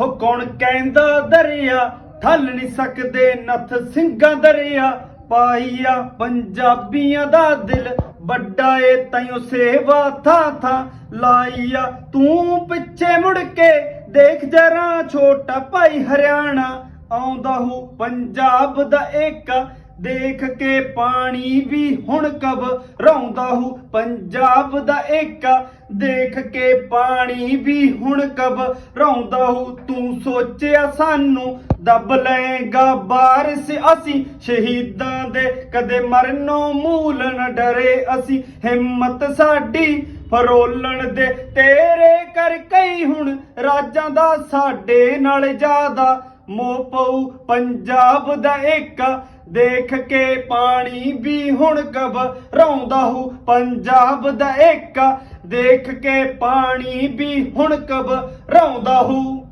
ਹੋ ਕੌਣ ਕਹਿੰਦਾ ਦਰਿਆ, ਠੱਲ ਨਹੀਂ ਸਕਦੇ ਨੱਥ ਸਿੰਘਾਂ ਦਰਿਆ। ਪਾਈਆ ਪੰਜਾਬੀਆਂ ਦਾ ਦਿਲ, ਵੱਡਾ ਏ ਤੈਨੂੰ ਸੇਵਾ ਥਾ ਥਾ। ਲਾਈਆ ਤੂੰ ਪਿੱਛੇ ਮੁੜ ਕੇ, ਦੇਖ ਜਰਾ ਛੋਟਾ ਭਾਈ ਹਰਿਆਣਾ। ਆਉਂਦਾ ਹੂ ਪੰਜਾਬ ਦਾ ਏਕਾ ਦੇਖ ਕੇ ਪਾਣੀ ਵੀ ਹੁਣ ਕਬ ਰੌਂਦਾ ਹੂ, ਪੰਜਾਬ ਦਾ ਏਕਾ। ਦੇਖ ਕੇ ਪਾਣੀ ਵੀ ਹੁਣ ਕਬ ਰੌਂਦਾ ਹੂ, ਤੂੰ ਸੋਚਿਆ ਸਾਨੂੰ ਦੱਬ ਲਏਗਾ ਬਾਰਿਸ਼ ਅਸੀਂ। ਸ਼ਹੀਦਾਂ ਦੇ ਕਦੇ ਮਰਨੋਂ ਮੂਲ ਨ ਡਰੇ ਅਸੀਂ। ਹਿੰਮਤ ਸਾਡੀ ਫਰੋਲਣ ਦੇ ਤੇਰੇ ਕਰ ਕਈ ਹੁਣ, ਰਾਜਾਂ ਦਾ ਸਾਡੇ ਨਾਲ ਜ਼ਿਆਦਾ ਮੋਹ ਪਊ, ਪੰਜਾਬ ਦਾ ਇੱਕ ਦੇਖ ਕੇ ਪਾਣੀ ਵੀ ਹੁਣ ਕਬ ਰੌਂਦਾ ਹੂ, ਪੰਜਾਬ ਦਾ ਇੱਕ ਦੇਖ ਕੇ ਪਾਣੀ ਵੀ ਹੁਣ ਕਬ ਰੌਂਦਾ ਹੂ।